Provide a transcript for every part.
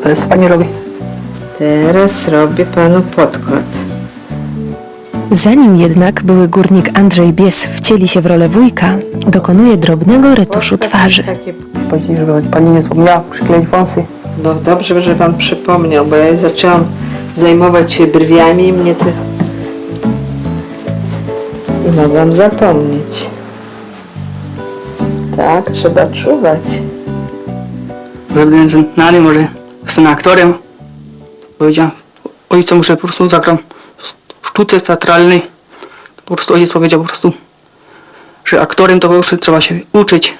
Co teraz pani robi? Teraz robię panu podkład. Zanim jednak były górnik Andrzej Bies wcieli się w rolę wujka, dokonuje drobnego retuszu twarzy. Takie, Powiedzieli, żeby pani nie zapomniała przykleić wąsy. no dobrze, że pan przypomniał, bo ja zaczęłam zajmować się brwiami i mnie to... I mogłam zapomnieć. Tak, trzeba czuwać. Żebym znany może zostanę aktorem. Powiedziałem, ojcu muszę po prostu zagram sztuce teatralnej. Po prostu ojciec powiedział po prostu, że aktorem to po prostu trzeba się uczyć,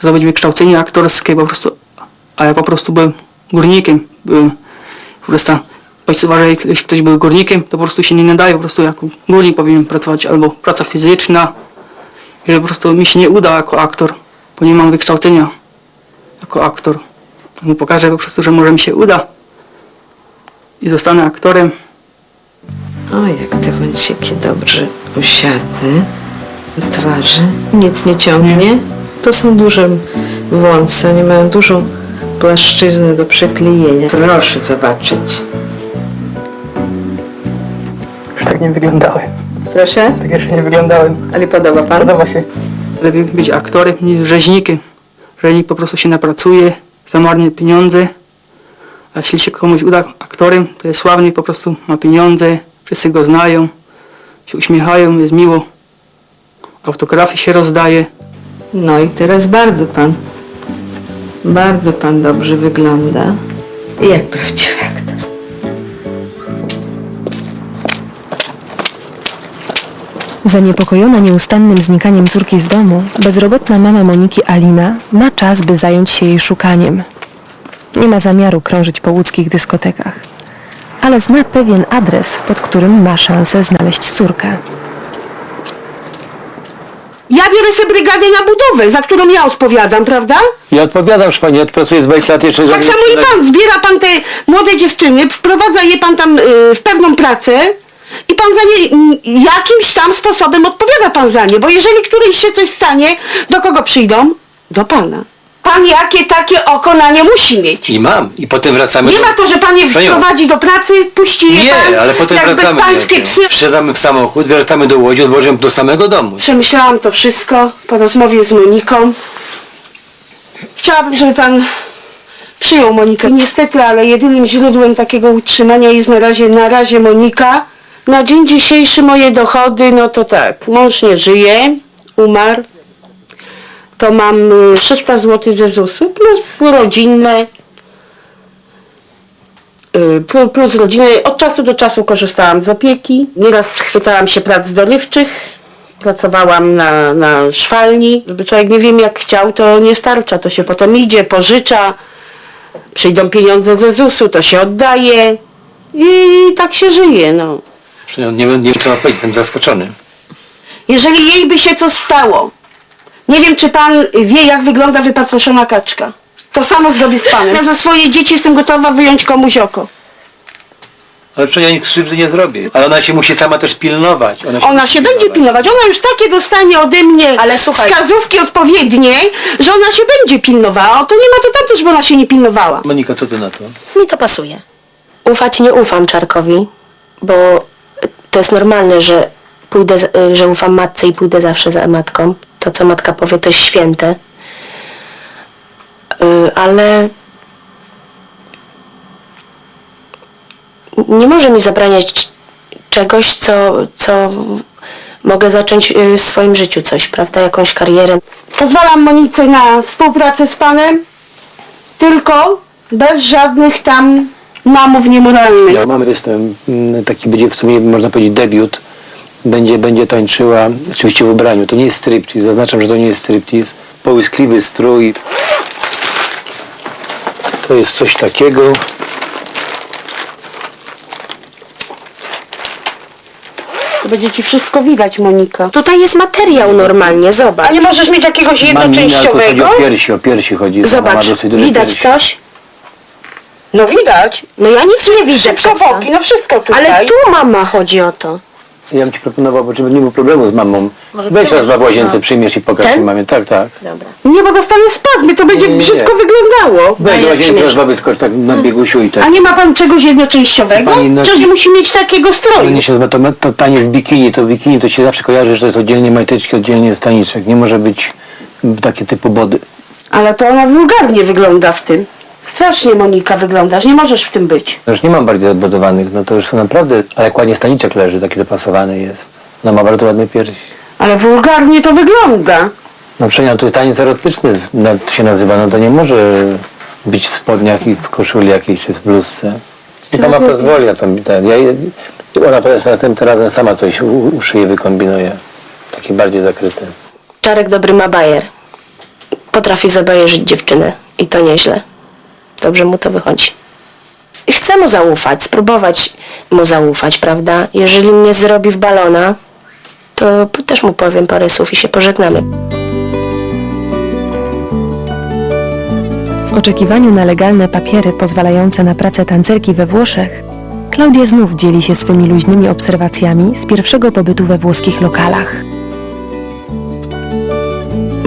zdobyć wykształcenie aktorskie po prostu. A ja po prostu byłem górnikiem. Byłem po prostu, ojciec uważa, że jeśli ktoś był górnikiem, to po prostu się nie nadaje, po prostu jako górnik powinien pracować albo praca fizyczna. I że po prostu mi się nie uda jako aktor, bo nie mam wykształcenia jako aktor. Mu pokażę po prostu, że może mi się uda i zostanę aktorem. O, jak te wąsiki dobrze usiadły do twarzy. Nic nie ciągnie. To są duże wąsy, one mają dużą płaszczyznę do przeklejenia. Proszę zobaczyć. Już tak nie wyglądałem. Proszę? Tak jeszcze nie wyglądałem. Ale podoba pan? Podoba się. Lepiej być aktorem niż rzeźnikiem. Rzeźnik po prostu się napracuje, zamarnie pieniądze. A jeśli się komuś uda aktorem, to jest sławny, po prostu ma pieniądze, wszyscy go znają, się uśmiechają, jest miło. Autografy się rozdaje. No i teraz bardzo pan, bardzo pan dobrze wygląda. Jak prawdziwy aktor. Zaniepokojona nieustannym znikaniem córki z domu, bezrobotna mama Moniki Alina ma czas, by zająć się jej szukaniem. Nie ma zamiaru krążyć po łódzkich dyskotekach, ale zna pewien adres, pod którym ma szansę znaleźć córkę. Ja biorę sobie brygadę na budowę, za którą ja odpowiadam, prawda? Ja odpowiadam, że pani odpracuje 20 lat jeszcze. Tak żeby- samo i pan, zbiera pan te młode dziewczyny, wprowadza je pan tam y, w pewną pracę i pan za nie jakimś tam sposobem odpowiada pan za nie, bo jeżeli którejś się coś stanie, do kogo przyjdą? Do pana. Pan jakie takie oko na nie musi mieć. I mam. I potem wracamy Nie do... ma to, że pan je Panią, wprowadzi do pracy, puści je pan, Nie, ale potem jak wracamy. bezpańskie psy. Wsiadamy w samochód, wracamy do Łodzi, odwożemy do samego domu. Przemyślałam to wszystko po rozmowie z Moniką. Chciałabym, żeby pan przyjął Monikę. Niestety, ale jedynym źródłem takiego utrzymania jest na razie, na razie Monika. Na dzień dzisiejszy moje dochody, no to tak, mąż nie żyje, umarł. To mam y, 300 zł ze ZUS-u plus rodzinne. Y, plu- Plus rodzinne. Od czasu do czasu korzystałam z opieki. Nieraz chwytałam się prac dorywczych. Pracowałam na, na szwalni. Żeby człowiek nie wiem jak chciał, to nie starcza. To się potem idzie, pożycza. Przyjdą pieniądze ze ZUS-u, to się oddaje. I tak się żyje, no. Nie, nie wiem, co mam powiedzieć, jestem zaskoczony. Jeżeli jej by się coś stało, nie wiem, czy pan wie, jak wygląda wypatroszona kaczka. To samo zrobię z panem. Ja za swoje dzieci jestem gotowa wyjąć komuś oko. Ale przecież ja nic krzywdy nie zrobię. Ale ona się musi sama też pilnować. Ona się, Ona musi się będzie pilnować. Ona już takie dostanie ode mnie Ale słuchaj- wskazówki odpowiednie, że ona się będzie pilnowała. O, to nie ma to tamto, żeby ona się nie pilnowała. Monika, co ty na to? Mi to pasuje. Ufać nie ufam Czarkowi, bo to jest normalne, że pójdę, z- że ufam matce i pójdę zawsze za matką. To, co matka powie, to jest święte. Y, Ale nie może mi zabraniać czegoś, co, co mogę zacząć y, w swoim życiu coś, prawda? Jakąś karierę. Pozwalam Monice na współpracę z panem, tylko bez żadnych tam namów niemoralnych. Ja mamy występ, mm, taki będzie w sumie można powiedzieć debiut. Będzie, będzie tańczyła, oczywiście w ubraniu. To nie jest striptease, zaznaczam, że to nie jest striptease. Połyskliwy strój. To jest coś takiego. To będzie ci wszystko widać, Monika. Tutaj jest materiał normalnie, zobacz. A nie możesz mieć jakiegoś Mam minę, ale to chodzi jednoczęściowego? o piersi, o piersi chodzi. Ona ma Zobacz, dosyć duże widać piersi. coś? No widać. No ja nic nie widzę Wszystko przez to. boki, no wszystko tutaj. Ale tu mama chodzi o to. Ja bym ci proponował, bo żeby nie było problemu z mamą. Weź raz dwa w łazience, przyjmiesz i pokaż Ten? mi mamie. Tak, tak. Dobra. Nie, bo dostanie spazmy, to będzie Nie, nie, brzydko nie. wyglądało. Weź do łazienki, raz dwa wyskocz tak na biegusiu i tak. A nie ma pan czegoś jednoczęściowego? Pani nosi- nie musi mieć takiego stroju. nie się nazywa, to, to taniec w bikini, to bikini to się zawsze kojarzy, że to jest oddzielnie majteczki, oddzielnie staniczek. Nie może być takie typu body. Ale to ona wulgarnie wygląda w tym. Strasznie Monika wyglądasz, nie możesz w tym być. No już nie mam bardziej odbudowanych, no to już są naprawdę, ale jak ładnie staniczek leży, taki dopasowany jest. No ma bardzo ładny pierś. Ale wulgarnie to wygląda. No przecież to jest taniec erotyczny na- to się nazywa, no to nie może być w spodniach i w koszuli jakiejś czy w bluzce. I to ma pozwoli, ja to ten, ja, ona teraz następnym razem sama coś u, u szyi wykombinuje. Takie bardziej zakryte. Czarek dobry ma bajer. Potrafi zabajerzyć dziewczynę i to nieźle. Dobrze mu to wychodzi. Chcę mu zaufać, spróbować mu zaufać, prawda? Jeżeli mnie zrobi w balona, to też mu powiem parę słów i się pożegnamy. W oczekiwaniu na legalne papiery pozwalające na pracę tancerki we Włoszech, Klaudia znów dzieli się swymi luźnymi obserwacjami z pierwszego pobytu we włoskich lokalach.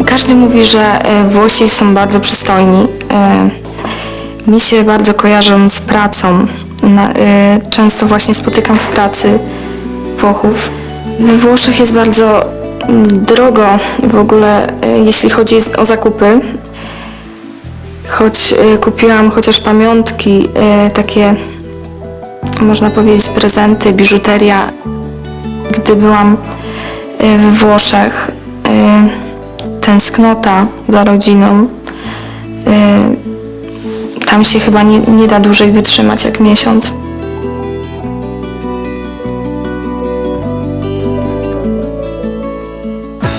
Każdy mówi, że e, Włosi są bardzo przystojni. Mi się bardzo kojarzą z pracą. Na- e, Często właśnie spotykam w pracy Włochów. We Włoszech jest bardzo mm, drogo w ogóle, e, jeśli chodzi o zakupy. Choć e, kupiłam chociaż pamiątki, e, takie można powiedzieć prezenty, biżuteria. Gdy byłam e, we Włoszech, e, tęsknota za rodziną. Y, Tam się chyba nie, nie da dłużej wytrzymać jak miesiąc.